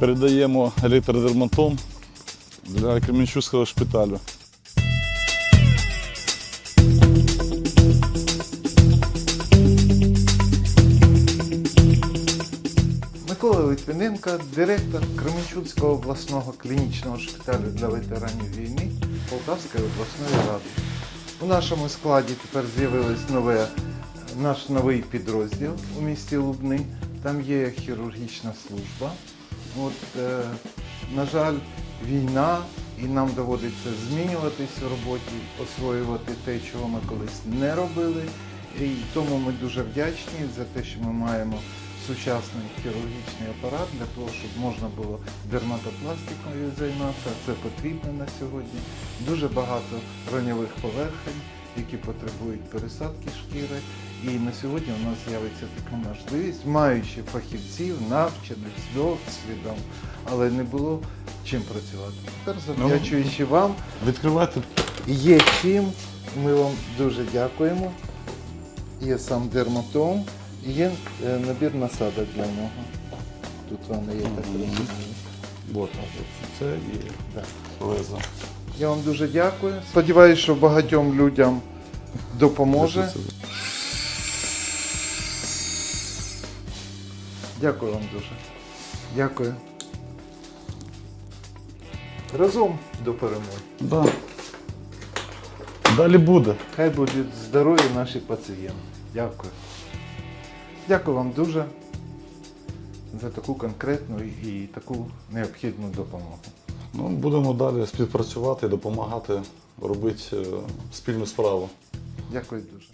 Передаємо електродерматом для Кременчуцького шпиталю. Микола Литвиненко, директор Кременчуцького обласного клінічного шпиталю для ветеранів війни Полтавської обласної ради. У нашому складі тепер з'явилось нове, наш новий підрозділ у місті Лубни. Там є хірургічна служба. От, е, на жаль, війна, і нам доводиться змінюватись у роботі, освоювати те, чого ми колись не робили. І тому ми дуже вдячні за те, що ми маємо сучасний хірургічний апарат для того, щоб можна було дерматопластикою займатися. Це потрібно на сьогодні. Дуже багато раньових поверхень, які потребують пересадки шкіри. І на сьогодні у нас з'явиться така можливість, маючи фахівців, навчених з досвідом, але не було чим працювати. Тепер завдячуючи вам, Відкривайте. є чим. Ми вам дуже дякуємо. Є сам дерматом, є е, набір насадок для нього. Тут вони є так розумію. Вот, це і Да. лезо. Я вам дуже дякую. Сподіваюся, що багатьом людям допоможе. Дякую вам дуже. Дякую. Разом до перемоги. Да. Далі буде. Хай будуть здорові наші пацієнти. Дякую. Дякую вам дуже за таку конкретну і таку необхідну допомогу. Ну, будемо далі співпрацювати, допомагати робити е, спільну справу. Дякую дуже.